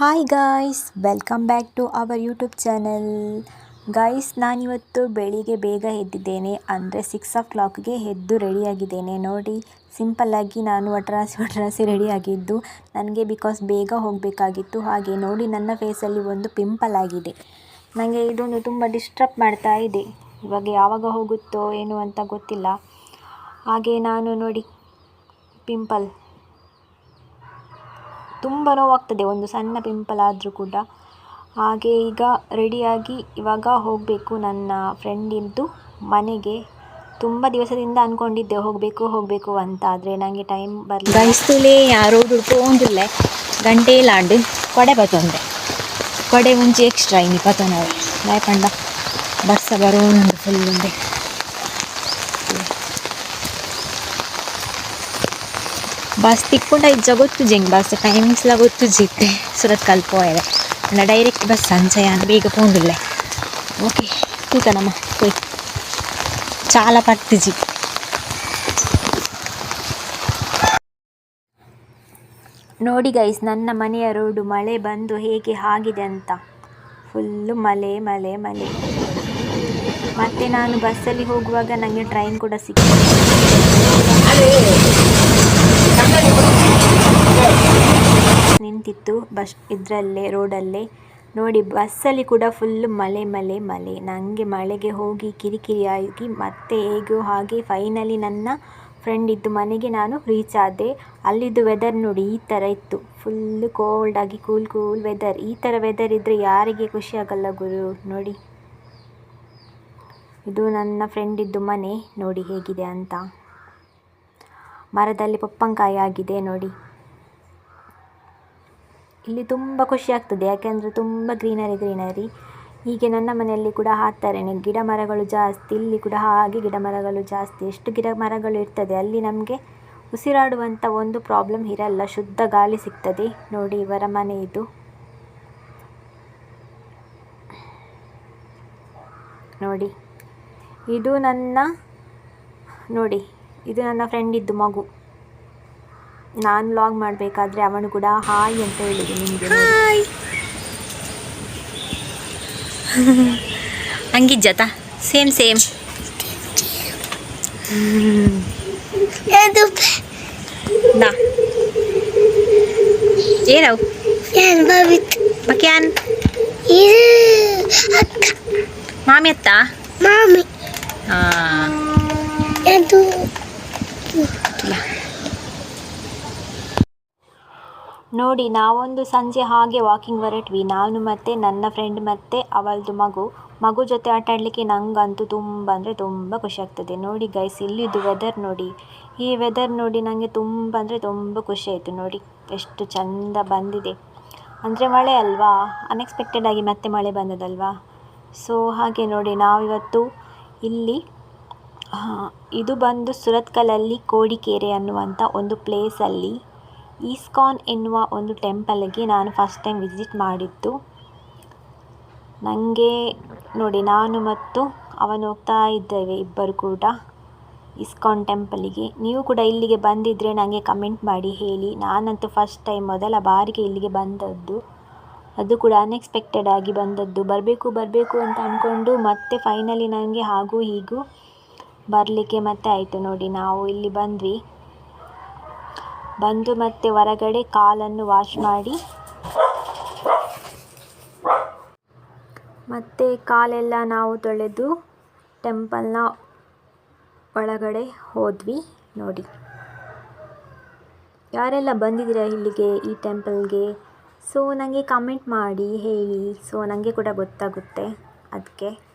Hi guys welcome back to our YouTube channel guys ನಾನಿವತ್ತು ಬೆಳಿಗ್ಗೆ ಬೇಗ ಎದ್ದಿದ್ದೇನೆ, ಅಂದರೆ ಸಿಕ್ಸ್ ಓ ಕ್ಲಾಕ್ಗೆ ಎದ್ದು ರೆಡಿಯಾಗಿದ್ದೇನೆ ನೋಡಿ ಸಿಂಪಲ್ಲಾಗಿ ನಾನು ಒಟ್ರಾಸಿ ಒಟ್ರಾಸಿ ರೆಡಿಯಾಗಿದ್ದು ನನಗೆ ಬಿಕಾಸ್ ಬೇಗ ಹೋಗಬೇಕಾಗಿತ್ತು. ಹಾಗೆ ನೋಡಿ, ನನ್ನ ಫೇಸಲ್ಲಿ ಒಂದು ಪಿಂಪಲ್ ಆಗಿದೆ. ನನಗೆ ಇದೊಂದು ತುಂಬ ಡಿಸ್ಟರ್ಬ್ ಮಾಡ್ತಾ ಇದೆ. ಇವಾಗ ಯಾವಾಗ ಹೋಗುತ್ತೋ, ಏನು ಅಂತ ಗೊತ್ತಿಲ್ಲ. ಹಾಗೆ ನಾನು ನೋಡಿ ಪಿಂಪಲ್ ತುಂಬ ನೋವಾಗ್ತದೆ, ಒಂದು ಸಣ್ಣ ಪಿಂಪಲ್ ಆದರೂ ಕೂಡ. ಹಾಗೆ ಈಗ ರೆಡಿಯಾಗಿ ಇವಾಗ ಹೋಗಬೇಕು ನನ್ನ ಫ್ರೆಂಡಿಂದು ಮನೆಗೆ. ತುಂಬ ದಿವಸದಿಂದ ಅಂದ್ಕೊಂಡಿದ್ದೆ ಹೋಗಬೇಕು ಹೋಗಬೇಕು ಅಂತ, ಆದರೆ ನನಗೆ ಟೈಮ್ ಬರಲಿಲ್ಲ. ಯಾರೋ ದುಡ್ಕೊಂಡಿಲ್ಲ ಗಂಟೆ ಇಲ್ಲಾಂಡು ಕೊಡೆ ಬತ್ತೊಂದೆ ಕೊಡೆ ಮುಂಚೆ ಎಕ್ಸ್ಟ್ರಾ ಇನ್ನು ಪತನವೆ ಲಾಯ್ಪಂಡ ಬಸ್ಸ ಬರೋಣುಂಡು ಫುಲ್ ಬಸ್ ತಿಕ್ಕೊಂಡು ಐದು ಗೊತ್ತು ಜೆಂಗ್ ಬಸ್ ಟೈಮಿಂಗ್ಸ್ಲ ಗೊತ್ತು ಜಿತ್ತೆ ಸುರತ್ ಕಲ್ಪೋಯರೆ ನಾ ಡೈರೆಕ್ಟ್ ಬಸ್ ಸಂಜಯ ಅಂತ ಬೇಗ ಪೋಂದಿಲ್ಲ ಓಕೆ ತೂಕ ನಮ್ಮ ಹೋಯ್. ಚಾಲ ಪಟ್ಟು ಜಿ. ನೋಡಿ ಗೈಸ್ ನನ್ನ ಮನೆಯ ರೋಡು ಮಳೆ ಬಂದು ಹೇಗೆ ಆಗಿದೆ ಅಂತ. ಫುಲ್ಲು ಮಳೆ ಮಳೆ ಮಳೆ. ಮತ್ತೆ ನಾನು ಬಸ್ಸಲ್ಲಿ ಹೋಗುವಾಗ ನನಗೆ ಟ್ರೈನ್ ಕೂಡ ಸಿಕ್ಕಿದೆ ನಿಂತಿತ್ತು ಬಸ್ ಇದರಲ್ಲೇ, ರೋಡಲ್ಲೇ. ನೋಡಿ, ಬಸ್ಸಲ್ಲಿ ಕೂಡ ಫುಲ್ ಮಳೆ ಮಳೆ ಮಳೆ. ನನಗೆ ಮಳೆಗೆ ಹೋಗಿ ಕಿರಿಕಿರಿ ಆಗಿ ಮತ್ತೆ ಹೇಗೋ ಹಾಗೆ ಫೈನಲಿ ನನ್ನ ಫ್ರೆಂಡ್ ಇದ್ದು ಮನೆಗೆ ನಾನು ರೀಚ್ ಆದೆ. ಅಲ್ಲಿದ್ದು ವೆದರ್ ನೋಡಿ, ಈ ಥರ ಇತ್ತು. ಫುಲ್ಲು ಕೋಲ್ಡಾಗಿ ಕೂಲ್ ಕೂಲ್ ವೆದರ್ ಈ ಥರ ವೆದರ್ ಇದ್ದರೆ ಯಾರಿಗೆ ಖುಷಿ ಆಗಲ್ಲ ಗುರು? ನೋಡಿ. ಇದು ನನ್ನ ಫ್ರೆಂಡಿದ್ದು ಮನೆ. ನೋಡಿ ಹೇಗಿದೆ ಅಂತ. ಮರದಲ್ಲಿ ಪಪ್ಪಂಕಾಯಿ ಆಗಿದೆ ನೋಡಿ. ಇಲ್ಲಿ ತುಂಬ ಖುಷಿ ಆಗ್ತದೆ, ಯಾಕೆಂದರೆ ತುಂಬ ಗ್ರೀನರಿ ಗ್ರೀನರಿ. ಹೀಗೆ ನನ್ನ ಮನೆಯಲ್ಲಿ ಕೂಡ ಹಾಕ್ತಾರೆ ಗಿಡ ಮರಗಳು ಜಾಸ್ತಿ, ಇಲ್ಲಿ ಕೂಡ ಹಾಗೆ ಗಿಡ ಮರಗಳು ಜಾಸ್ತಿ. ಎಷ್ಟು ಗಿಡ ಮರಗಳು ಇರ್ತದೆ, ಅಲ್ಲಿ ನಮಗೆ ಉಸಿರಾಡುವಂಥ ಒಂದು ಪ್ರಾಬ್ಲಮ್ ಇರಲ್ಲ, ಶುದ್ಧ ಗಾಳಿ ಸಿಗ್ತದೆ ನೋಡಿ ಇವರ ಮನೆ ಇದು. ನೋಡಿ, ಇದು ನನ್ನ, ನೋಡಿ. ಇದು ನನ್ನ ಫ್ರೆಂಡಿದ್ದು ಮಗು ನಾನು ಲಾಗ್ ಮಾಡಬೇಕಾದ್ರೆ ಅವನು ಕೂಡ ಹಾಯ್ ಅಂತ ಹೇಳಿದೆ ನಿಮಗೆ ಹಾಯ್ ಹಂಗಿಜ್ಜತ ಸೇಮ್ ಸೇಮ್ ನಾ ಏನವು Yan, babit. ಬಕ್ಯಾನ್ Yan. ಮಾಮಿ ಅತ್ತ Mami. ಹಾಂ Yan tu. ನೋಡಿ, ನಾವೊಂದು ಸಂಜೆ ಹಾಗೆ ವಾಕಿಂಗ್ ಹೊರಟ್ವಿ. ನಾನು ಮತ್ತು ನನ್ನ ಫ್ರೆಂಡ್ ಮತ್ತು ಅವಳದು ಮಗು. ಮಗು ಜೊತೆ ಆಟ ಆಡಲಿಕ್ಕೆ ನನಗಂತೂ ತುಂಬ ಅಂದರೆ ತುಂಬ ಖುಷಿ ಆಗ್ತದೆ. ನೋಡಿ ಗೈಸ್ ಇಲ್ಲಿದ್ದು ವೆದರ್ ನೋಡಿ. ಈ ವೆದರ್ ನೋಡಿ ನನಗೆ ತುಂಬ ಅಂದರೆ ತುಂಬ ಖುಷಿ ಆಯಿತು. ನೋಡಿ, ಎಷ್ಟು ಚಂದ ಬಂದಿದೆ. ಅಂದರೆ ಮಳೆ ಅಲ್ವಾ? ಅನ್ಎಕ್ಸ್ಪೆಕ್ಟೆಡ್ ಆಗಿ ಮತ್ತೆ ಮಳೆ ಬಂದದಲ್ವಾ? ಸೊ ಹಾಗೆ ನೋಡಿ, ನಾವಿವತ್ತು ಇಲ್ಲಿ ಇದು ಬಂದು ಸುರತ್ಕಲಲ್ಲಿ ಕೋಡಿಕೆರೆ ಅನ್ನುವಂಥ ಒಂದು ಪ್ಲೇಸಲ್ಲಿ. ಈಸ್ಕಾನ್ ಎನ್ನುವ ಒಂದು ಟೆಂಪಲ್ಗೆ ನಾನು ಫಸ್ಟ್ ಟೈಮ್ ವಿಸಿಟ್ ಮಾಡಿದ್ದು. ನನಗೆ ನೋಡಿ ನಾನು ಮತ್ತು ಅವನು ಹೋಗ್ತಾ ಇದ್ದೇವೆ ಇಬ್ಬರು ಕೂಡ ಇಸ್ಕಾನ್ ಟೆಂಪಲಿಗೆ. ನೀವು ಕೂಡ ಇಲ್ಲಿಗೆ ಬಂದಿದ್ದರೆ ನನಗೆ ಕಮೆಂಟ್ ಮಾಡಿ, ಹೇಳಿ. ನಾನಂತೂ ಫಸ್ಟ್ ಟೈಮ್ ಮೊದಲ ಬಾರಿಗೆ ಇಲ್ಲಿಗೆ ಬಂದದ್ದು. ಅದು ಕೂಡ ಅನ್ಎಕ್ಸ್ಪೆಕ್ಟೆಡ್ ಆಗಿ ಬಂದದ್ದು. ಬರಬೇಕು ಬರಬೇಕು ಅಂತ ಅಂದ್ಕೊಂಡು ಮತ್ತೆ ಫೈನಲಿ ನನಗೆ ಹಾಗೂ ಹೀಗೂ ಬರಲಿಕ್ಕೆ ಮತ್ತೆ ಆಯಿತು ನೋಡಿ, ನಾವು ಇಲ್ಲಿ ಬಂದ್ವಿ. ಬಂದು ಮತ್ತೆ ಹೊರಗಡೆ ಕಾಲನ್ನು ವಾಶ್ ಮಾಡಿ. ಮತ್ತು ಕಾಲೆಲ್ಲ ನಾವು ತೊಳೆದು ಟೆಂಪಲ್ನ ಒಳಗಡೆ ಹೋದ್ವಿ ನೋಡಿ. ಯಾರೆಲ್ಲ ಬಂದಿದ್ದೀರಾ ಇಲ್ಲಿಗೆ, ಈ ಟೆಂಪಲ್ಗೆ ಸೊ ನನಗೆ ಕಮೆಂಟ್ ಮಾಡಿ, ಹೇಳಿ. ಸೊ ನನಗೆ ಕೂಡ ಗೊತ್ತಾಗುತ್ತೆ. ಅದಕ್ಕೆ.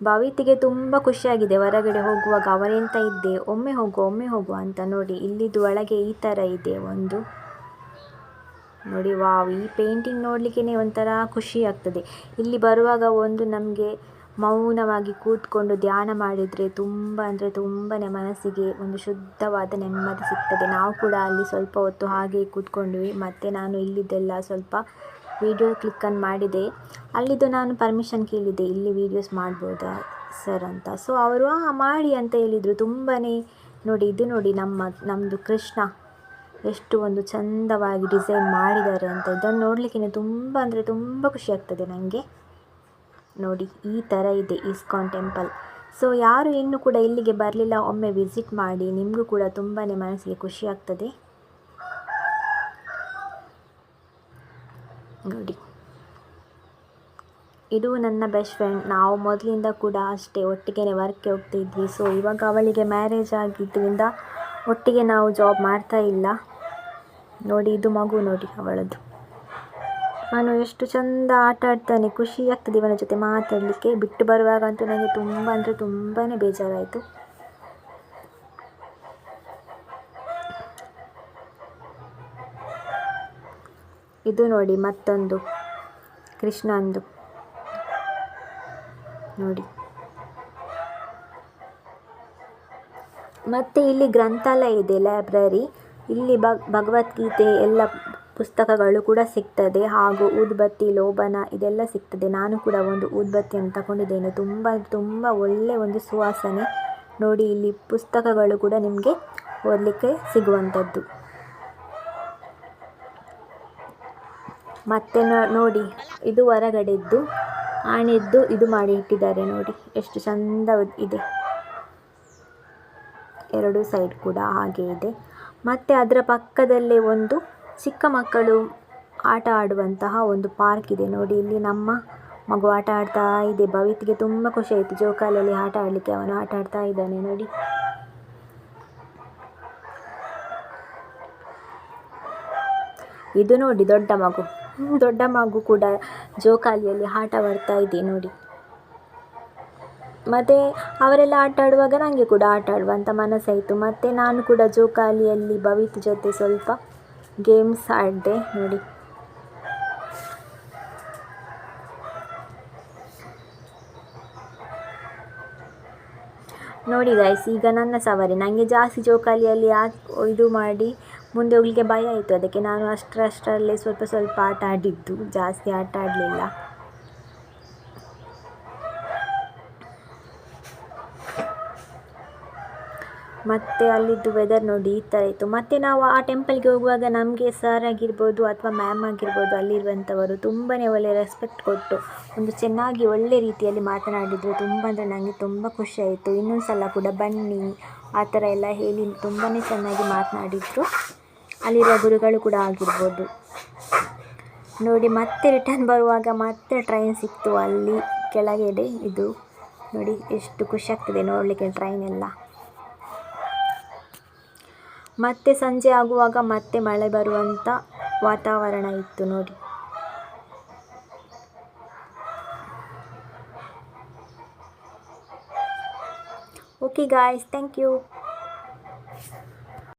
ಭವಿತಿಗೆ ತುಂಬ ಖುಷಿಯಾಗಿದೆ. ಹೊರಗಡೆ ಹೋಗುವಾಗ ಅವರೆಂತ ಇದ್ದೆ? ಒಮ್ಮೆ ಹೋಗುವ ಒಮ್ಮೆ ಹೋಗುವ ಅಂತ ನೋಡಿ, ಇಲ್ಲಿದ್ದು ಒಳಗೆ ಈ ಥರ ಇದೆ ಒಂದು. ನೋಡಿ, ವಾವ್, ಈ ಪೇಂಟಿಂಗ್ ನೋಡಲಿಕ್ಕೇ ಒಂಥರ ಖುಷಿ ಆಗ್ತದೆ. ಇಲ್ಲಿ ಬರುವಾಗ ಒಂದು ನಮಗೆ ಮೌನವಾಗಿ ಕೂತ್ಕೊಂಡು ಧ್ಯಾನ ಮಾಡಿದರೆ ತುಂಬ ಅಂದರೆ ತುಂಬಾ ಮನಸ್ಸಿಗೆ ಒಂದು ಶುದ್ಧವಾದ ನೆಮ್ಮದಿ ಸಿಗ್ತದೆ. ನಾವು ಕೂಡ ಅಲ್ಲಿ ಸ್ವಲ್ಪ ಹೊತ್ತು ಹಾಗೆ ಕೂತ್ಕೊಂಡ್ವಿ. ಮತ್ತು ನಾನು ಇಲ್ಲಿದ್ದೆಲ್ಲ ಸ್ವಲ್ಪ ವೀಡಿಯೋ ಕ್ಲಿಕ್ಕನ್ನು ಮಾಡಿದೆ. ಅಲ್ಲಿದ್ದು ನಾನು ಪರ್ಮಿಷನ್ ಕೇಳಿದೆ ಇಲ್ಲಿ ವೀಡಿಯೋಸ್ ಮಾಡ್ಬೋದಾ ಸರ್ ಅಂತ. ಸೊ ಅವರು, ಆ, ಮಾಡಿ ಅಂತ ಹೇಳಿದರು. ತುಂಬಾ ನೋಡಿ, ಇದು ನೋಡಿ ನಮ್ಮ ನಮ್ಮದು ಕೃಷ್ಣ ಎಷ್ಟು ಒಂದು ಚಂದವಾಗಿ ಡಿಸೈನ್ ಮಾಡಿದ್ದಾರೆ ಅಂತ. ಇದನ್ನು ನೋಡಲಿಕ್ಕೆ ತುಂಬ ಅಂದರೆ ತುಂಬ ಖುಷಿ ಆಗ್ತದೆ ನನಗೆ ನೋಡಿ, ಈ ಥರ ಇದೆ ಇಸ್ಕಾನ್ ಟೆಂಪಲ್ ಸೊ ಯಾರು ಇನ್ನೂ ಕೂಡ ಇಲ್ಲಿಗೆ ಬರಲಿಲ್ಲ, ಒಮ್ಮೆ ವಿಸಿಟ್ ಮಾಡಿ, ನಿಮಗೂ ಕೂಡ ತುಂಬಾ ಮನಸ್ಸಿಗೆ ಖುಷಿ ಆಗ್ತದೆ. ನೋಡಿ. ಇದು ನನ್ನ ಬೆಸ್ಟ್ ಫ್ರೆಂಡ್ ನಾವು ಮೊದಲಿಂದ ಕೂಡ ಅಷ್ಟೇ ಒಟ್ಟಿಗೆ ವರ್ಕ್ಗೆ ಹೋಗ್ತಿದ್ವಿ. ಸೊ ಇವಾಗ ಅವಳಿಗೆ ಮ್ಯಾರೇಜ್ ಆಗಿದ್ದರಿಂದ ಒಟ್ಟಿಗೆ ನಾವು ಜಾಬ್ ಮಾಡ್ತಾ ಇಲ್ಲ. ನೋಡಿ, ಇದು ಮಗು ನೋಡಿ ಅವಳದ್ದು ನಾನು ಎಷ್ಟು ಚಂದ ಆಟ ಆಡ್ತಾನೆ. ಖುಷಿ ಆಗ್ತದೆ ಇವನ ಜೊತೆ ಮಾತಾಡಲಿಕ್ಕೆ. ಬಿಟ್ಟು ಬರುವಾಗಂತೂ ನನಗೆ ತುಂಬ ಅಂದರೆ ತುಂಬಾ ಬೇಜಾರಾಯಿತು. ಇದು ನೋಡಿ ಮತ್ತೊಂದು. ಕೃಷ್ಣಂದು ನೋಡಿ. ಮತ್ತು ಇಲ್ಲಿ ಗ್ರಂಥಾಲಯ ಇದೆ, ಲೈಬ್ರರಿ. ಇಲ್ಲಿ ಭಗ್, ಭಗವದ್ಗೀತೆ ಎಲ್ಲ ಪುಸ್ತಕಗಳು ಕೂಡ ಸಿಗ್ತದೆ. ಹಾಗೂ ಊದ್ಬತ್ತಿ, ಲೋಬನ ಇದೆಲ್ಲ ಸಿಗ್ತದೆ. ನಾನು ಕೂಡ ಒಂದು ಊದ್ಬತ್ತಿಯನ್ನು ತಗೊಂಡಿದ್ದೇನೆ. ತುಂಬ ತುಂಬ ಒಳ್ಳೆ ಒಂದು ಸುವಾಸನೆ. ನೋಡಿ, ಇಲ್ಲಿ ಪುಸ್ತಕಗಳು ಕೂಡ ನಿಮಗೆ ಓದಲಿಕ್ಕೆ ಸಿಗುವಂಥದ್ದು. ಮತ್ತೆ ನೋಡಿ, ಇದು ಹೊರಗಡೆದ್ದು ಆಣೆದ್ದು ಇದು ಮಾಡಿ ಇಟ್ಟಿದ್ದಾರೆ ನೋಡಿ. ಎಷ್ಟು ಚಂದ ಇದೆ. ಎರಡು ಸೈಡ್ ಕೂಡ ಹಾಗೆ ಇದೆ. ಮತ್ತು ಅದರ ಪಕ್ಕದಲ್ಲೇ ಒಂದು ಚಿಕ್ಕ ಮಕ್ಕಳು ಆಟ ಆಡುವಂತಹ ಒಂದು ಪಾರ್ಕ್ ಇದೆ ನೋಡಿ. ಇಲ್ಲಿ ನಮ್ಮ ಮಗು ಆಟ ಆಡ್ತಾ ಇದೆ. ಭವಿತ್ಗೆ ತುಂಬ ಖುಷಿ ಆಯಿತು. ಜೋಕಾಲಲ್ಲಿ ಆಟ ಆಡಲಿಕ್ಕೆ ಅವನು ಆಟ ಆಡ್ತಾ ಇದ್ದಾನೆ ನೋಡಿ. ಇದು ನೋಡಿ ದೊಡ್ಡ ಮಗು. ದೊಡ್ಡ ಮಗು ಕೂಡ ಜೋಕಾಲಿಯಲ್ಲಿ ಆಟವಾಡ್ತಾ ಇದೆ ನೋಡಿ. ಮತ್ತು ಅವರೆಲ್ಲ ಆಟ ಆಡುವಾಗ ನನಗೆ ಕೂಡ ಆಟ ಆಡುವಂಥ ಮನಸ್ಸಾಯಿತು. ಮತ್ತು ನಾನು ಕೂಡ ಜೋಕಾಲಿಯಲ್ಲಿ ಭವಿತ್ ಜೊತೆ ಸ್ವಲ್ಪ ಗೇಮ್ಸ್ ಆಡಿದೆ ನೋಡಿ. ನೋಡಿ ಗೈಸ್ ಈಗ ನನ್ನ ಸವಾರಿ. ನನಗೆ ಜಾಸ್ತಿ ಜೋಕಾಲಿಯಲ್ಲಿ ಆ ಇದು ಮಾಡಿ ಮುಂದೆ ಹೋಗ್ಲಿಕ್ಕೆ ಭಯ ಆಯಿತು. ಅದಕ್ಕೆ ನಾನು ಅಷ್ಟರಷ್ಟರಲ್ಲೇ ಸ್ವಲ್ಪ ಸ್ವಲ್ಪ ಆಟ ಆಡಿದ್ದು. ಜಾಸ್ತಿ ಆಟ ಆಡಲಿಲ್ಲ. ಮತ್ತು ಅಲ್ಲಿದ್ದು ವೆದರ್ ನೋಡಿ ಈ ಥರ ಇತ್ತು. ಮತ್ತು ನಾವು ಆ ಟೆಂಪಲ್ಗೆ ಹೋಗುವಾಗ ನಮಗೆ ಸರ್ ಆಗಿರ್ಬೋದು ಅಥವಾ ಮ್ಯಾಮ್ ಆಗಿರ್ಬೋದು ಅಲ್ಲಿರುವಂಥವರು ತುಂಬಾ ಒಳ್ಳೆಯ ರೆಸ್ಪೆಕ್ಟ್ ಕೊಟ್ಟು ಒಂದು ಚೆನ್ನಾಗಿ ಒಳ್ಳೆ ರೀತಿಯಲ್ಲಿ ಮಾತನಾಡಿದರು. ತುಂಬ ಅಂದರೆ ನನಗೆ ತುಂಬ ಖುಷಿ ಆಯಿತು. ಇನ್ನೊಂದು ಸಲ ಕೂಡ ಬನ್ನಿ. ಆ ಥರ ಎಲ್ಲ ಹೇಳಿ ತುಂಬಾ ಚೆನ್ನಾಗಿ ಮಾತನಾಡಿದರು. ಅಲ್ಲಿರುವ ಗುರುಗಳು ಕೂಡ ಆಗಿರ್ಬೋದು. ನೋಡಿ ಮತ್ತೆ ರಿಟರ್ನ್ ಬರುವಾಗ ಮತ್ತೆ ಟ್ರೈನ್ ಸಿಕ್ತು ಅಲ್ಲಿ. ಕೆಳಗಡೆ ಇದು ನೋಡಿ ಎಷ್ಟು ಖುಷಿ ಆಗ್ತದೆ ನೋಡಲಿಕ್ಕೆ ಟ್ರೈನ್ ಎಲ್ಲ. ಮತ್ತೆ ಸಂಜೆ ಆಗುವಾಗ ಮತ್ತೆ ಮಳೆ ಬರುವಂಥ ವಾತಾವರಣ ಇತ್ತು ನೋಡಿ. Okay guys thank you